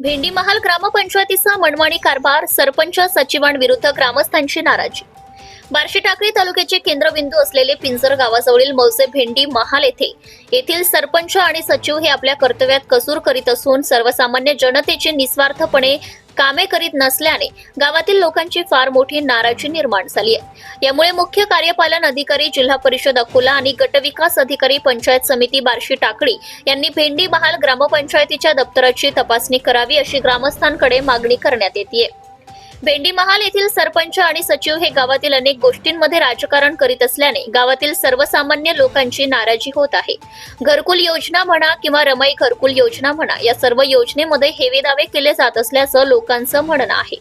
भेंडी महाल ग्रामपंचायतीचा मनमाणी कारभार सरपंच सचिवांविरुद्ध ग्रामस्थांची नाराजी. बार्शी टाकळी तालुक्याचे केंद्रबिंदू असलेले पिंजर गावाजवळील मौजे भेंडी महाल येथे येथील सरपंच आणि सचिव हे आपल्या कर्तव्यात कसूर करीत असून सर्वसामान्य जनतेचे निस्वार्थपणे कामे करीत नसल्याने गावातील लोकांची फार मोठी नाराजी निर्माण झाली आहे. यामुळे मुख्य कार्यपालन अधिकारी जिल्हा परिषद अकोला आणि गटविकास अधिकारी पंचायत समिती बार्शी टाकळी यांनी भेंडी महाल ग्रामपंचायतीच्या दप्तराची तपासणी करावी अशी ग्रामस्थांकडे मागणी करण्यात येते भेंडी महाल येथील सरपंच आणि सचिव हे गावातील अनेक गोष्टींमध्ये राजकारण करीत असल्याने गावातील सर्वसामान्य लोकांची नाराजी होत आहे. घरकुल योजना म्हणा किंवा रमाई घरकुल योजना म्हणा या सर्व योजनेमध्ये हेवे दावे केले जात असल्याचं लोकांचं म्हणणं आहे.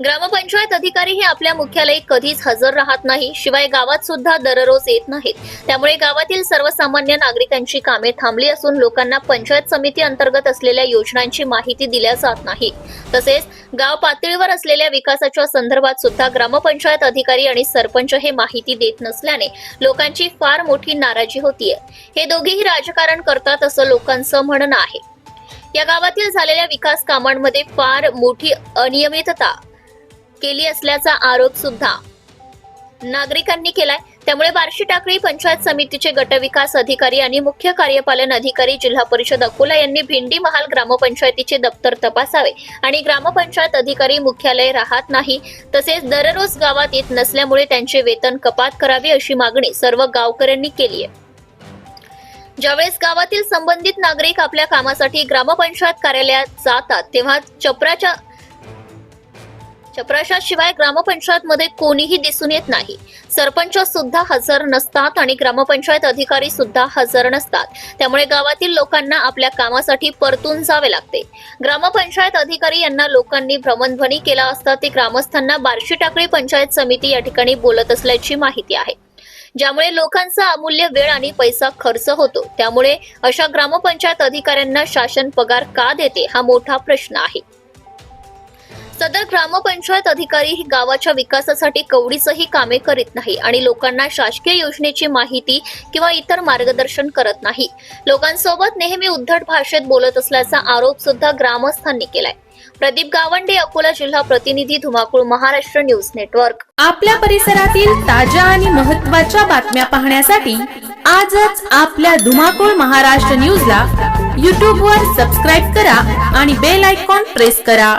ग्रामपंचायत अधिकारी हे आपल्या मुख्यालयी कधीच हजर राहत नाही. शिवाय गावात सुद्धा दररोज येत नाहीत. त्यामुळे गावातील सर्वसामान्य नागरिकांची कामे थांबली असून लोकांना पंचायत समिती अंतर्गत असलेल्या योजनांची माहिती दिल्या जात नाही तसेच गाव पातळीवर असलेल्या विकासाच्या संदर्भात सुद्धा ग्रामपंचायत अधिकारी आणि सरपंच हे माहिती देत नसल्याने लोकांची फार मोठी नाराजी होतीये. हे दोघेही राजकारण करतात असं लोकांचं म्हणणं आहे. या गावातील झालेल्या विकास कामांमध्ये फार मोठी अनियमितता केली असल्याचा आरोप सुद्धा नागरिकांनी केलाय. त्यामुळे बार्शी टाकळी पंचायत समितीचे गटविकास अधिकारी आणि मुख्य कार्यपालन अधिकारी जिल्हा परिषद अकोला यांनी भिंडी महाल ग्रामपंचायतीचे दप्तर तपासावे आणि ग्रामपंचायत अधिकारी मुख्यालय राहत नाही तसेच दररोज गावात येत नसल्यामुळे त्यांचे वेतन कपात करावी अशी मागणी सर्व गावकऱ्यांनी केली आहे. ज्यावेळेस गावातील संबंधित नागरिक आपल्या कामासाठी ग्रामपंचायत कार्यालयात जातात तेव्हा चपराच्या चपराशाशिवाय ग्रामपंचायत मध्ये कोणीही दिसून येत नाही. सरपंच सुद्धा हजर नसतात आणि ग्रामपंचायत अधिकारी सुद्धा हजर नसतात. त्यामुळे गावातील लोकांना आपल्या कामासाठी परतून जावे लागते. ग्रामपंचायत अधिकारी यांना लोकांनी भ्रमणध्वनी केला असता ते ग्रामस्थांना बार्शी टाकळी पंचायत समिती या ठिकाणी बोलत असल्याची माहिती आहे. ज्यामुळे लोकांचा अमूल्य वेळ आणि पैसा खर्च होतो. त्यामुळे अशा ग्रामपंचायत अधिकाऱ्यांना शासन पगार का देते हा मोठा प्रश्न आहे. सदर ग्रामपंचायत अधिकारी ही गावाच्या विकासासाठी कवडीचंही कामे करीत नाही आणि लोकांना शासकीय योजनेची माहिती किंवा इतर मार्गदर्शन करत नाही. लोकांसोबत नेहमी उद्धट भाषेत बोलत असल्याचा आरोप सुद्धा ग्रामस्थांनी केलाय. प्रदीप गावंडे अकोला जिल्हा प्रतिनिधी धुमाकूळ महाराष्ट्र न्यूज नेटवर्क. आपल्या परिसरातील ताज्या आणि महत्त्वाच्या बातम्या पाहण्यासाठी आजच आपल्या धुमाकूळ महाराष्ट्र न्यूजला यूट्यूबवर सबस्क्राईब करा आणि बेल आयकॉन प्रेस करा.